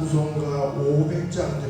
구성가 500장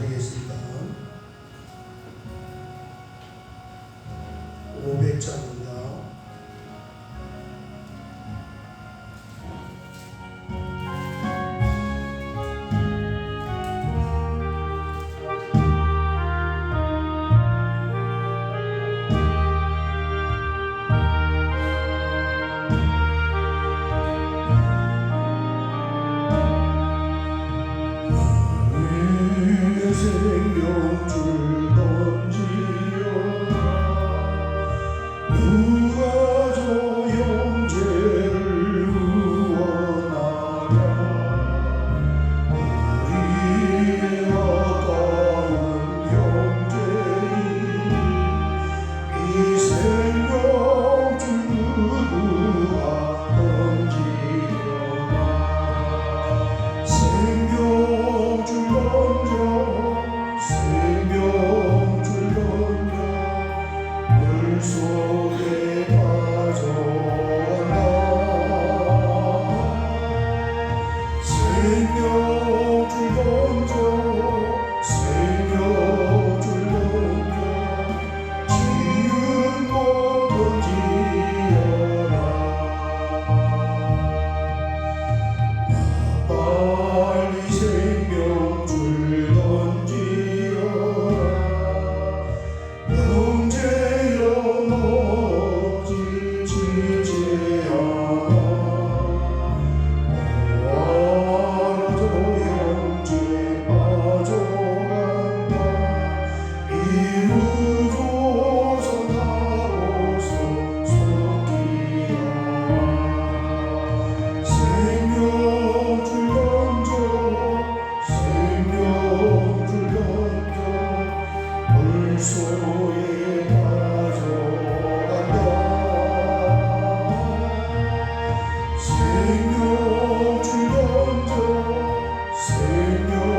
Señor.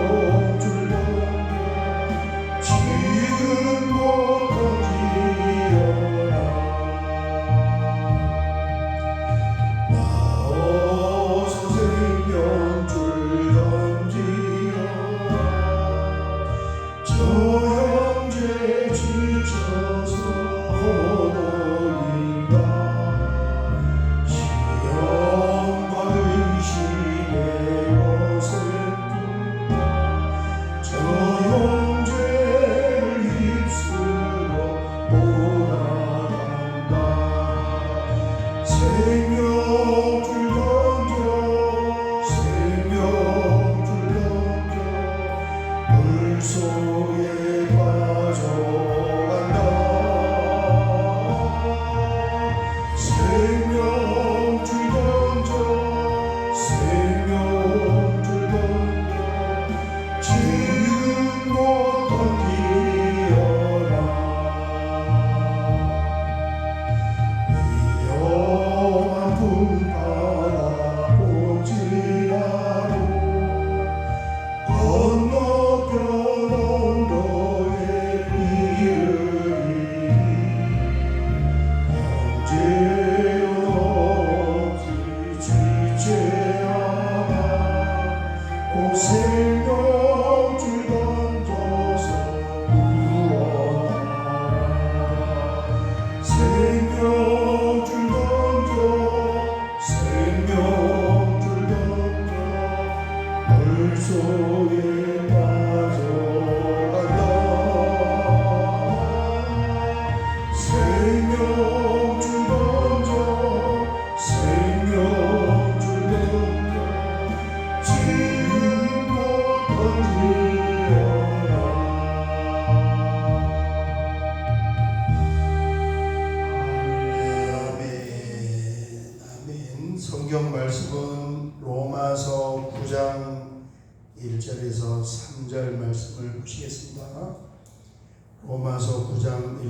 Señor.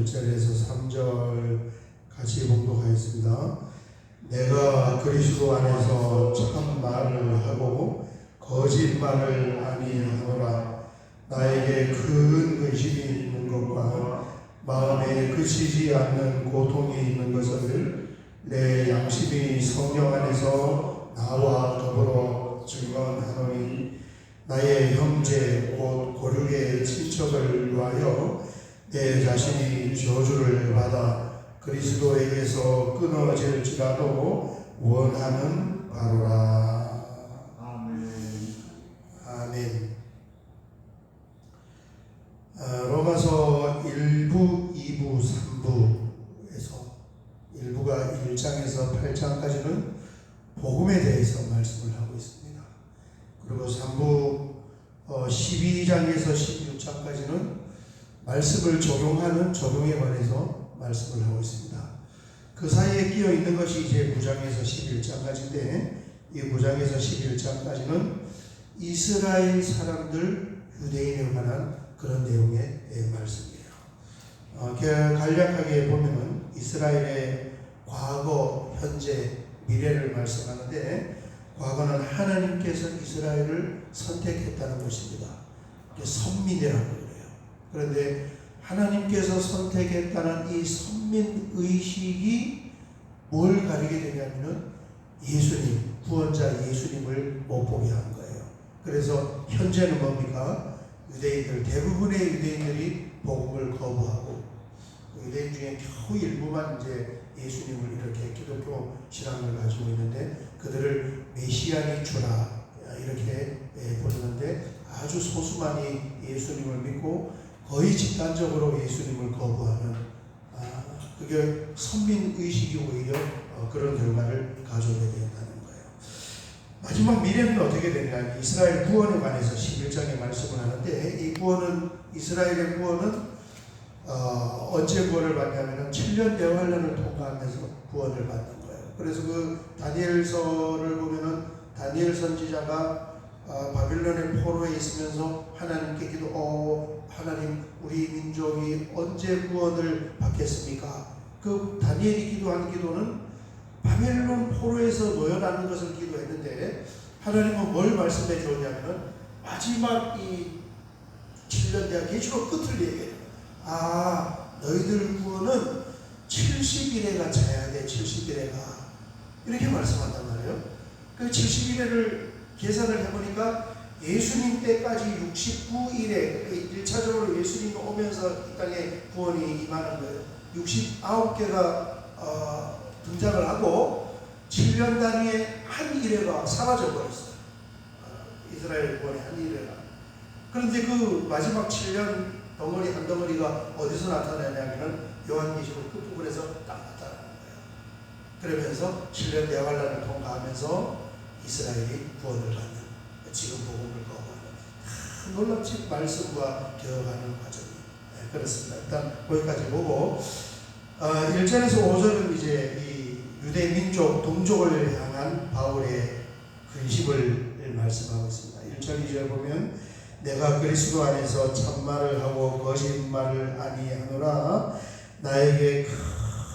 6절에서 3절 같이 봉독하겠습니다. 내가 그리스도 안에서 참 말을 하고 거짓말을 아니하노라. 나에게 큰 근심이 있는 것과 마음에 그치지 않는 고통이 있는 것을 내 양심이 성령 안에서 나와 더불어 증언하노니 나의 형제 곧 고륙의 친척을 위하여 내 자신이 저주를 받아 그리스도에게서 끊어질지라도 원하는 바로라. 아멘. 아멘. 아, 로마서 1부, 2부, 3부에서 1부가 1장에서 8장까지는 복음에 대해서 말씀을 하고 있습니다. 그리고 3부 어, 12장에서 16장까지는 말씀을 적용하는 적용에 관해서 말씀을 하고 있습니다. 그 사이에 끼어 있는 것이 이제 9장에서 11장까지인데 이 9장에서 11장까지는 이스라엘 사람들 유대인에 관한 그런 내용의 예, 말씀이에요. 어, 그 간략하게 보면은 이스라엘의 과거, 현재, 미래를 말씀하는데 과거는 하나님께서 이스라엘을 선택했다는 것입니다. 이게 선민이라고 그래요. 그런데 하나님께서 선택했다는 이 선민 의식이 뭘 가리게 되냐면은 예수님, 구원자 예수님을 못 보게 한 거예요. 그래서 현재는 뭡니까? 유대인들, 대부분의 유대인들이 복음을 거부하고 그 유대인 중에 겨우 일부만 이제 예수님을 이렇게 기독교 신앙을 가지고 있는데 그들을 메시아니 주라 이렇게 예, 부르는데 아주 소수만이 예수님을 믿고 거의 집단적으로 예수님을 거부하는 아, 그게 선민 의식이 오히려 어, 그런 결과를 가져오게 된다는 거예요. 마지막 미래는 어떻게 되냐? 이스라엘 구원에 관해서 11장에 말씀을 하는데 이 구원은 이스라엘의 구원은 어, 언제 구원을 받냐면은 7년 대환란을 통과하면서 구원을 받는 거예요. 그래서 그 다니엘서를 보면은 다니엘 선지자가 어, 바빌론의 포로에 있으면서 하나님께 기도, 어, 하나님 우리 민족이 언제 구원을 받겠습니까? 그 다니엘이 기도한 기도는 바벨론 포로에서 놓여나는 것을 기도했는데 하나님은 뭘 말씀해 주었냐면은 마지막 이 7년 대학 계시록 끝을 얘기해요. 아 너희들 구원은 70일에가 차야 돼 70일에가 이렇게 말씀한단 말이에요. 그 70일에를 계산을 해보니까 예수님 때까지 69일에 1차적으로 예수님이 오면서 이 땅에 구원이 임하는 거예요. 69개가 어, 등장을 하고 7년 단위의 한 일회가 사라져 버렸어요. 어, 이스라엘 구원의 한 일회가. 그런데 그 마지막 7년 덩어리 한 덩어리가 어디서 나타나냐면은 요한계시록 끝부분에서 딱 나타나는 거예요. 그러면서 7년 대환란을 통과하면서 이스라엘이 구원을 받는 지금 복음을 거부하는 놀랍지 말씀과 되어가는 과정이 네, 그렇습니다. 일단 거기까지 보고 어, 1절에서 5절은 이제 이 유대 민족 동족을 향한 바울의 근심을 말씀하고 있습니다. 1절 2절 보면 내가 그리스도 안에서 참말을 하고 거짓말을 아니하노라 나에게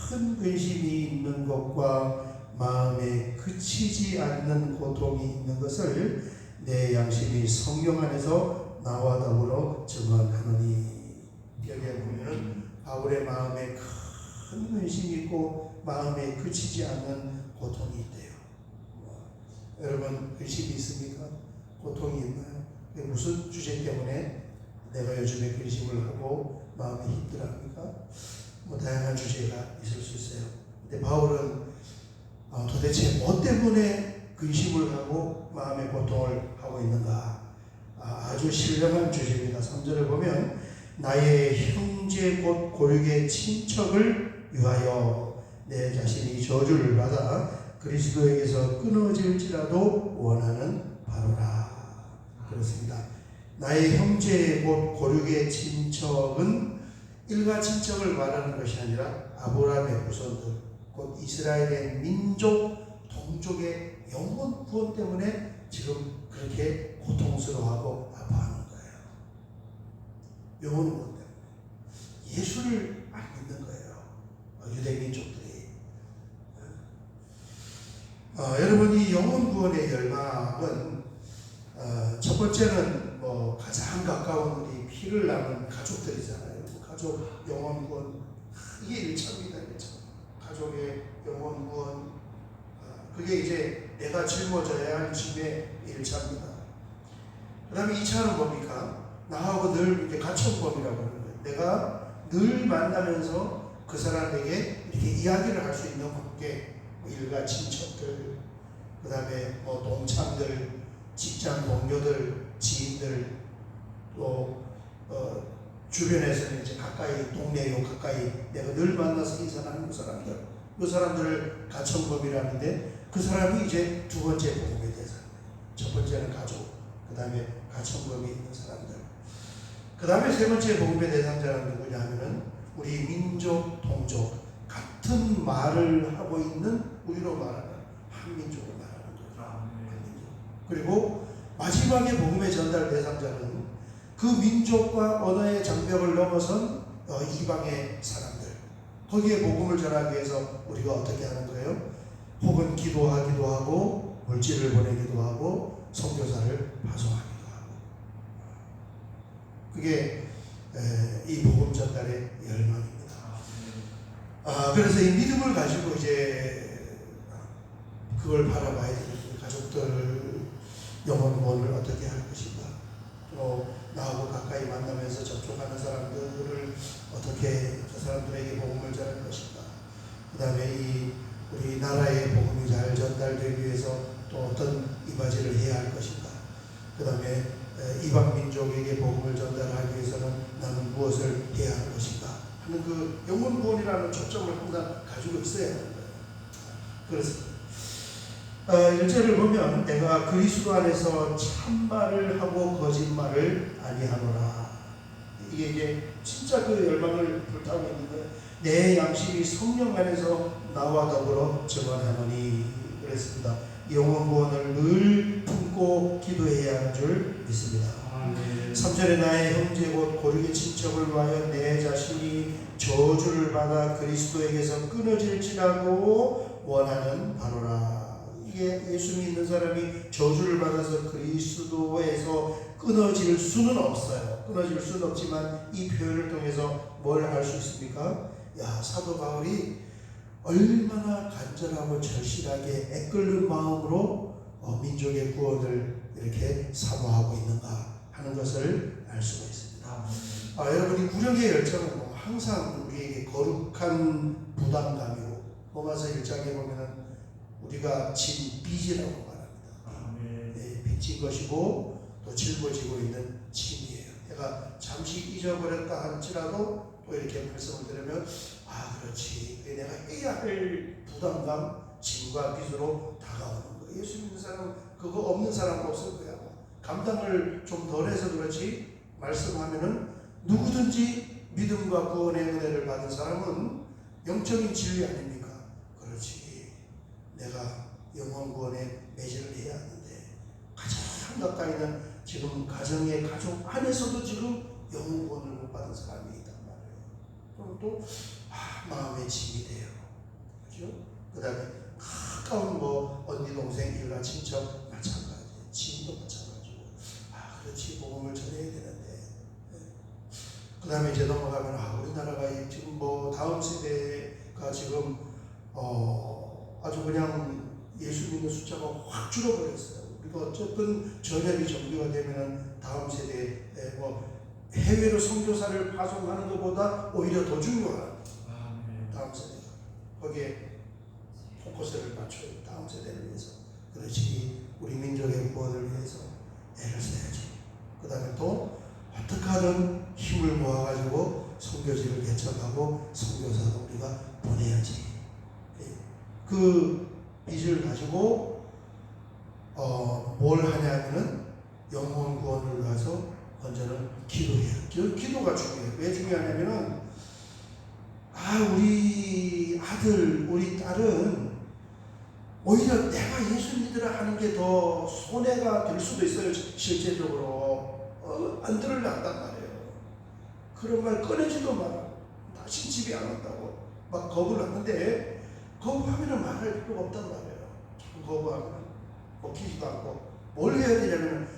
큰 근심이 있는 것과 마음에 그치지 않는 고통이 있는 것을 내 양심이 성령 안에서 나와 더불어 증언하노니 여기에 보면 바울의 마음에 큰 근심이 있고 마음에 그치지 않는 고통이 있대요. 여러분 근심이 있습니까? 고통이 있나요? 무슨 주제 때문에 내가 요즘에 근심을 하고 마음이 힘들합니까? 뭐 다양한 주제가 있을 수 있어요. 근데 바울은 어, 도대체 뭐 때문에 근심을 하고 마음의 고통을 하고 있는가? 아, 아주 신령한 주제입니다. 3절을 보면 나의 형제 곧 고육의 친척을 위하여 내 자신이 저주를 받아 그리스도에게서 끊어질지라도 원하는 바로라. 그렇습니다. 나의 형제 곧 고륙의 친척은 일가 친척을 말하는 것이 아니라 아브라함의 후손들 곧 이스라엘의 민족 동족의 영원 구원 때문에 지금 그렇게 고통스러워하고 아파하는 거예요. 영원 구원 때문에 예수를 안 믿는 거예요. 어, 유대 민족들이. 어, 여러분 이 영원 구원의 열망은 어, 첫 번째는 뭐 가장 가까운 우리 피를 남은 가족들이잖아요. 가족 영원 구원 이게 1차입니다. 1차. 가족의 영원 구원 어, 그게 이제 내가 짊어져야 할 짐의 1차입니다. 그 다음에 2차는 뭡니까? 나하고 늘 이렇게 가천법이라고 하는 거예요. 내가 늘 만나면서 그 사람에게 이렇게 이야기를 할 수 있는 관계, 뭐 일가 친척들, 그 다음에 뭐 동창들, 직장 동료들, 지인들, 또 어, 주변에서는 이제 가까이 동네요 가까이 내가 늘 만나서 인사하는 그 사람들, 그 사람들을 가천법이라는데 그 사람이 이제 두 번째 복음의 대상. 첫 번째는 가족, 그 다음에 가천법이 있는 사람들. 그 다음에 세 번째 복음의 대상자는 누구냐 하면은 우리 민족, 동족, 같은 말을 하고 있는 우리로 말하는 한민족을 말하는 거죠. 한민족. 그리고 마지막에 복음의 전달 대상자는 그 민족과 언어의 장벽을 넘어선 어, 이방의 사람들. 거기에 복음을 전하기 위해서 우리가 어떻게 하는 거예요? 혹은 기도하기도 하고 물질을 보내기도 하고 선교사를 파송하기도 하고. 그게 에, 이 복음 전달의 열망입니다. 아, 그래서 이 믿음을 가지고 이제 그걸 바라봐야 되는 가족들 영혼원을 어떻게 할 것인가. 또 나하고 가까이 만나면서 접촉하는 사람들을 어떻게 저 사람들에게 복음을 전할 것인가. 그 다음에 이 우리 나라의 복음이 잘 전달되기 위해서 또 어떤 이바지를 해야 할 것인가. 그 다음에 이방 민족에게 복음을 전달하기 위해서는 나는 무엇을 해야 할 것인가 하는 그 영혼 구원이라는 초점을 항상 가지고 있어야 하는 거예요. 그래서 어, 1절을 보면 내가 그리스도 안에서 참말을 하고 거짓말을 아니하노라. 이게 이제 진짜 그 열망을 불타고 있는 거예요. 내 양심이 성령 안에서 나와 더불어 증언하노니 그랬습니다. 영혼 구원을 늘 품고 기도해야 하는 줄 믿습니다. 3절에 나의 형제 곧 고르게 친척을 위하여 내 자신이 저주를 받아 그리스도에게서 끊어질지라고 원하는 바로라. 이게 예수 믿는 사람이 저주를 받아서 그리스도에서 끊어질 수는 없어요. 끊어질 수는 없지만 이 표현을 통해서 뭘 할 수 있습니까? 야 사도 바울이 얼마나 간절하고 절실하게 애끓는 마음으로 어, 민족의 구원을 이렇게 사모하고 있는가 하는 것을 알 수가 있습니다. 아, 여러분이 구력의 열정은 뭐 항상 우리에게 거룩한 부담감이고 로마서 1장에 보면은 우리가 진 빚이라고 말합니다. 네, 빚진 것이고 또 짊어지고 있는 짐이에요. 내가 잠시 잊어버렸다 할지라도 또 이렇게 말씀을 들으면 아 그렇지 내가 해야 할 부담감 짐과 빚으로 다가오는 거예요. 예수 믿는 사람 그거 없는 사람 없을 거야. 감당을 좀 덜해서 그렇지 말씀하면은 누구든지 믿음과 구원의 은혜를 받은 사람은 영적인 진리 아닙니까? 그렇지. 내가 영원 구원에 매질을 해야 하는데 가장 가까이는 지금 가정의 가족 안에서도 지금 영원 구원을 못 받은 사람이 있단 말이에요. 그럼 또 아, 마음의 짐이 돼요. 그죠? 그 다음에 가까운 뭐 언니 동생 일가 친척 마찬가지 지인도 마찬가지고 아 그렇지 복음을 전해야 되는데 그 다음에 이제 넘어가면 아 우리나라가 이 지금 뭐 다음 세대가 지금 어 아주 그냥 예수 믿는 숫자가 확 줄어버렸어요. 우리가 어쨌든 전염이 정비가 되면은 다음 세대에 뭐 해외로 선교사를 파송하는 것보다 오히려 더 중요한 다음 세대가 거기에 포커스를 맞춰요. 다음 세대를 위해서. 그렇지 우리 민족의 구원을 위해서 애를 써야죠. 그 다음에 또 어떻게 하든 힘을 모아가지고 선교지를 개척하고 선교사도 우리가 보내야지. 예. 그 빚을 가지고 어, 뭘 하냐면은 영혼 구원을 위해서 먼저는 기도해요. 기- 기도가 중요해요. 왜 중요하냐면은 아 우리 아들 우리 딸은 오히려 내가 예수 믿으라 하는 게 더 손해가 될 수도 있어요. 실제적으로 어, 안 들으려 단 말이에요. 그런 말 꺼내지도 마라. 다시 집에 안 왔다고 막 겁을 하는데 거부하면은 말할 필요가 없단 말이에요. 자꾸 거부하면 먹히지도 않고 뭘 해야 되냐면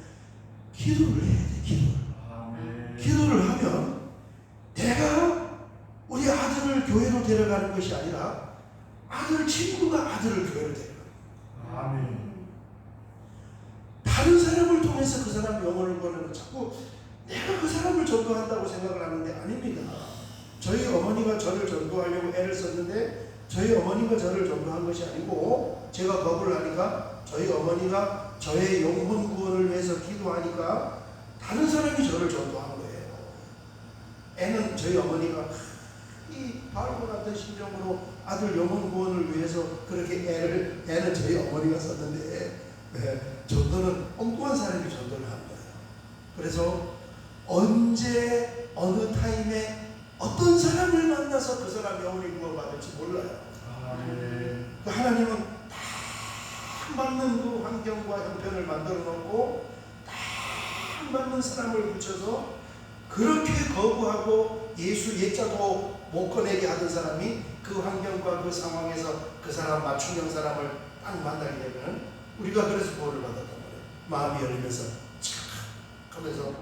기도를 해야 돼. 기도를. 기도를 하면 내가 아들을 교회로 데려가는 것이 아니라 아들 친구가 아들을 교회로 데려가는 거예요. 다른 사람을 통해서 그 사람 영혼을 거 자꾸 내가 그 사람을 전도한다고 생각을 하는데 아닙니다. 저희 어머니가 저를 전도하려고 애를 썼는데 저희 어머니가 저를 전도한 것이 아니고 제가 겁을 하니까 저희 어머니가 저의 영혼 구원을 위해서 기도하니까 다른 사람이 저를 전도한 거예요. 애는 저희 어머니가 이 바울과 같은 심정으로 아들 영혼 구원을 위해서 그렇게 애를 애는 저희 어머니가 썼는데 예, 전도는 엉뚱한 사람이 전도를 한 거예요. 그래서 언제 어느 타임에 어떤 사람을 만나서 그 사람 영혼이 구원받을지 몰라요. 아멘. 그 하나님은 딱 맞는 그 환경과 형편을 만들어 놓고 딱 맞는 사람을 붙여서 그렇게 거부하고 예수 예자도 못 꺼내게 하던 사람이 그 환경과 그 상황에서 그 사람 맞춤형 사람을 딱 만나게 되면 우리가 그래서 보호를 받았단 말이에요. 마음이 열리면서 착 하면서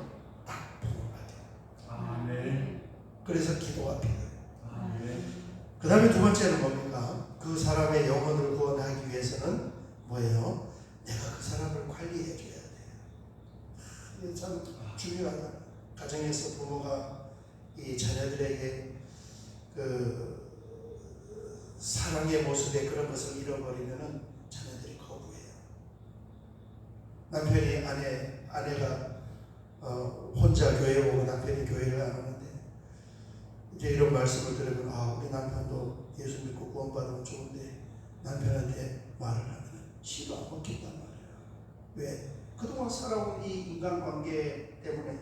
딱 복을 받아요. 아멘. 그래서 기도가 필요해요. 아멘. 그 다음에 두 번째는 뭡니까? 그 사람의 영혼을 구원하기 위해서는 뭐예요? 내가 그 사람을 관리해 줘야 돼요. 이게 참 중요하다. 가정에서 부모가 이 자녀들에게 그 사랑의 모습에 그런 것을 잃어버리면은 자녀들이 거부해요. 남편이 아내 아내가 어, 혼자 교회 오고 남편이 교회를 안 오는데 이제 이런 말씀을 들으면 아 우리 남편도 예수 믿고 구원받으면 좋은데 남편한테 말을 하면 시도 안 먹힌단 말이야. 왜? 그동안 살아온 이 인간관계 때문에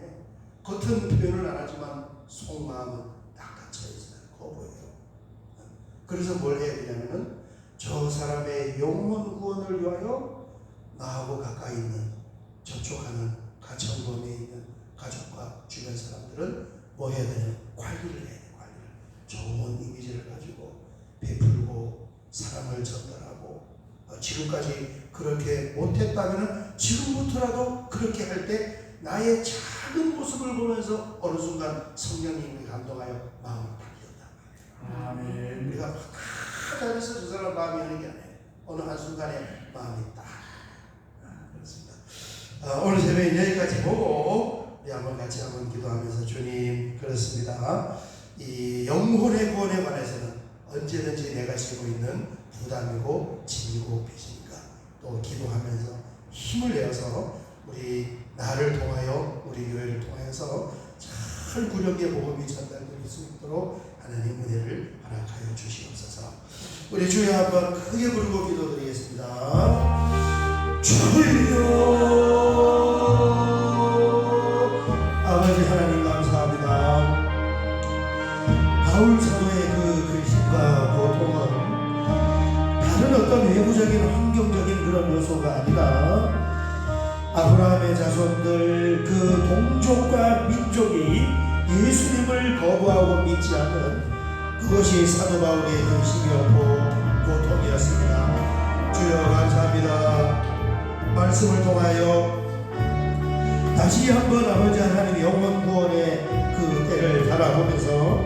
겉은 표현을 안 하지만 속마음은 딱 갇혀 있어요. 거부해요. 그래서 뭘 해야 되냐면은 저 사람의 영혼 구원을 위하여 나하고 가까이 있는 접촉하는 가천범에 있는 가족과 주변 사람들은 뭐 해야 되냐 관리를 해야 돼 관리를. 좋은 이미지를 가지고 베풀고 사랑을 전달하고 어, 지금까지 그렇게 못했다면 지금부터라도 그렇게 할 때 나의 작은 모습을 보면서 어느 순간 성령님이 감동하여 마음을 아멘. 우리가 막 잘해서 저 사람 마음이 있는 게 아니에요 어느 한순간에 마음이 딱 아, 그렇습니다 아, 오늘 새벽에 여기까지 보고 우리 한번 같이 한번 기도하면서 주님 그렇습니다. 이 영혼의 구원에 관해서는 언제든지 내가 지고 있는 부담이고 짐이고 빚이니까 또 기도하면서 힘을 내어서 우리 나를 통하여 우리 교회를 통하여서 잘 구력의 복음이 전달될 수 있도록 하나님 은혜를 허락하여 주시옵소서. 우리 주여 한번 크게 부르고 기도드리겠습니다. 주여 아버지 하나님 감사합니다. 바울 사도의 그 글씨과 고통은 다른 어떤 외부적인 환경적인 그런 요소가 아니라 아브라함의 자손들 그 동족과 민족이 예수님을 거부하고 믿지 않는 그것이 사도 바울의 근심이었고 고통이었습니다. 주여 감사합니다. 말씀을 통하여 다시 한번 아버지 하나님 영원 구원의 그 때를 바라보면서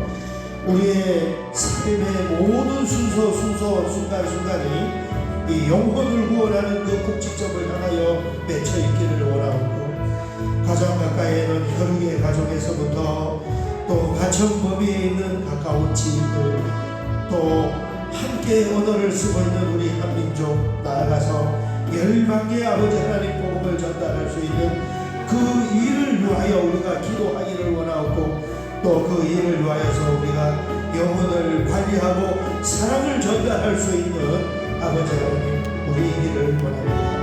우리의 삶의 모든 순서 순서 순간 순간이 이 영혼을 구원하는 그 꼭지점을 향하여 맺혀 있기를 원하고 가장 가까이에는 혈육의 가정에서부터 또 가정 범위에 있는 가까운 지인들 또 함께 언어를 쓰고 있는 우리 한민족 나아가서 열방계 아버지 하나님 복음을 전달할 수 있는 그 일을 위하여 우리가 기도하기를 원하고 또 그 일을 위하여서 우리가 영혼을 관리하고 사랑을 전달할 수 있는 아버지 하나님 우리이기를 원합니다.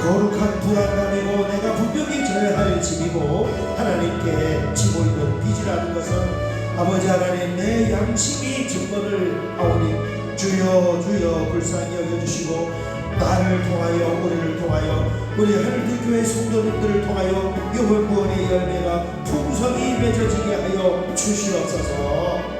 거룩한 불안감이고 내가 분명히 져야 할 짐이고 하나님께 지고 있는 빚이라는 것은 아버지 하나님 내 양심이 증거를 하오니 주여 주여 불쌍히 여겨주시고 나를 통하여 우리를 통하여 우리 하늘빛 교회 성도님들을 통하여 영혼 구원의 열매가 풍성히 맺어지게 하여 주시옵소서